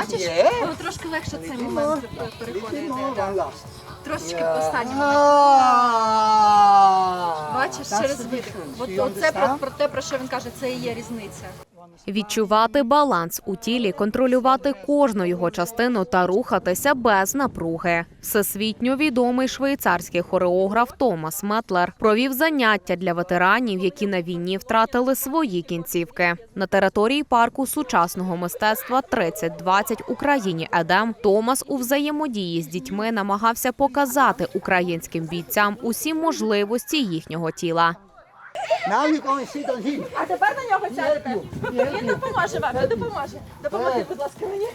бачиш, було трошки легше цей момент переходити. Трошечки останній момент. Бачиш, через видих. Оце про те, про що він каже, це і є різниця. Відчувати баланс у тілі, контролювати кожну його частину та рухатися без напруги. Всесвітньо відомий швейцарський хореограф Томас Метлер провів заняття для ветеранів, які на війні втратили свої кінцівки. На території парку сучасного мистецтва 3020 Україні Едем Томас у взаємодії з дітьми намагався показати українським бійцям усі можливості їхнього тіла. Now you go and sit on him. А тепер на нього сядете. Він допоможе вам, він допоможе. Допоможи, будь ласка, мені.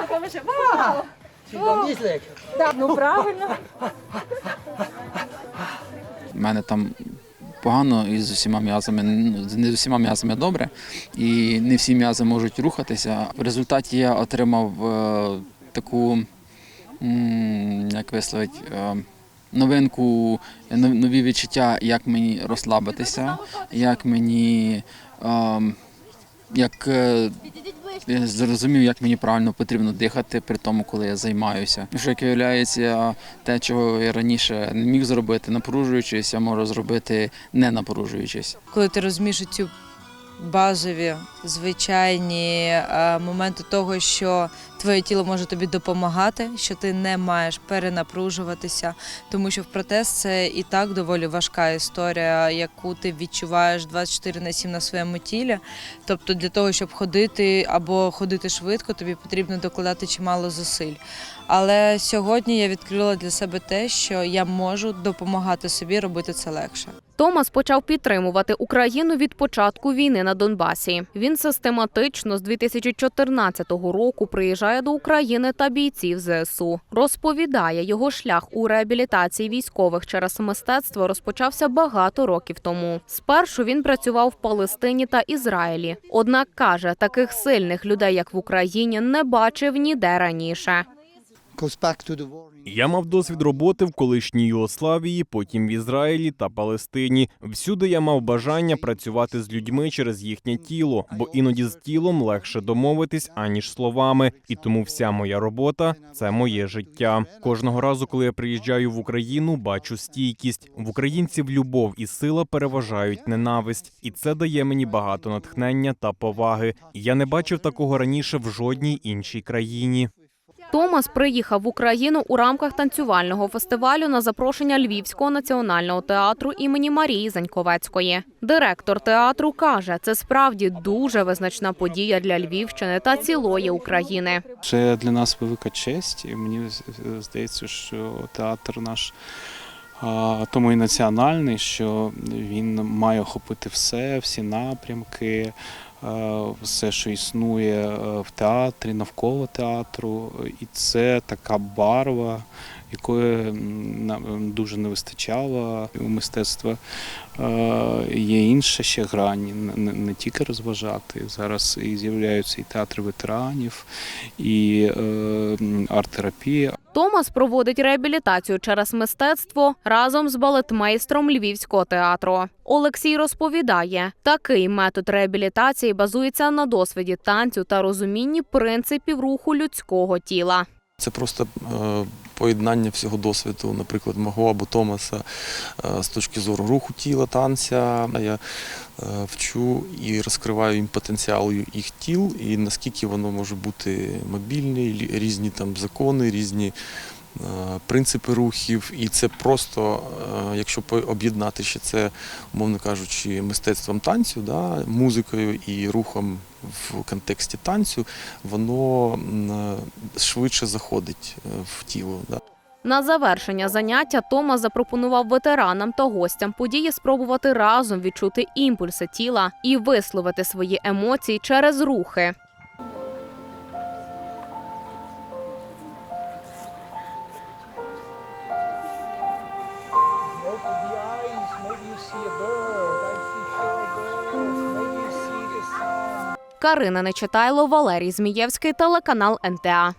Допоможи. Вау! Так, ну правильно. У мене там погано із усіма м'язами, ну, не з усіма м'язами добре, і не всі м'язи можуть рухатися. В результаті я отримав е, таку, м, як висловити, е, новинку, нові відчуття, як мені розслабитися, як мені. е, як е, я зрозумів, як мені правильно потрібно дихати при тому, коли я займаюся. Що як виявляється, те, чого я раніше не міг зробити, напружуючись, я можу зробити не напружуючись. коли ти розумієш цю базові, звичайні е, моменти того, що твоє тіло може тобі допомагати, що ти не маєш перенапружуватися, тому що в протез це і так доволі важка історія, яку ти відчуваєш 24 на 7 на своєму тілі. Тобто для того, щоб ходити або ходити швидко, тобі потрібно докладати чимало зусиль. Але сьогодні я відкрила для себе те, що я можу допомагати собі робити це легше. Томас почав підтримувати Україну від початку війни на Донбасі. Він систематично з 2014 року приїжджає до України та бійців ЗСУ. Розповідає, його шлях у реабілітації військових через мистецтво розпочався багато років тому. Спершу він працював в Палестині та Ізраїлі. Однак каже, таких сильних людей, як в Україні, не бачив ніде раніше. Я мав досвід роботи в колишній Югославії, потім в Ізраїлі та Палестині. Всюди я мав бажання працювати з людьми через їхнє тіло, бо іноді з тілом легше домовитись аніж словами. І тому вся моя робота це моє життя. Кожного разу, коли я приїжджаю в Україну, бачу стійкість. В українців любов і сила переважають ненависть, і це дає мені багато натхнення та поваги. Я не бачив такого раніше в жодній іншій країні. Томас приїхав в Україну у рамках танцювального фестивалю на запрошення Львівського національного театру імені Марії Заньковецької. Директор театру каже, це справді дуже визначна подія для Львівщини та цілої України. Це для нас велика честь, і мені здається, що театр наш тому і національний, що він має охопити все, всі напрямки, все, що існує е, в театрі, навколо театру. І це така барва, якої нам дуже не вистачало у мистецтва. Е, Є інша ще не, не тільки розважати. Зараз і з'являються і театри ветеранів, і е, арт-терапія. Томас проводить реабілітацію через мистецтво разом з балетмейстром Львівського театру. Олексій розповідає, такий метод реабілітації базується на досвіді танцю та розумінні принципів руху людського тіла. Це просто е, поєднання всього досвіду, наприклад, мого або Томаса е, з точки зору руху тіла, танця. Я е, вчу і розкриваю їм потенціал їх тіл, і наскільки воно може бути мобільне, різні там закони, різні принципи рухів. І це просто, е, якщо об'єднати ще це, умовно кажучи, мистецтвом танцю, да, музикою і рухом в контексті танцю, воно е, швидше заходить е, в тіло. Да. На завершення заняття Томас запропонував ветеранам та гостям події спробувати разом відчути імпульси тіла і висловити свої емоції через рухи. Open the eyes, maybe you see a bird. I see four birds. Maybe you see the sun. Карина Нечитайло, Валерій Змієвський, телеканал НТА.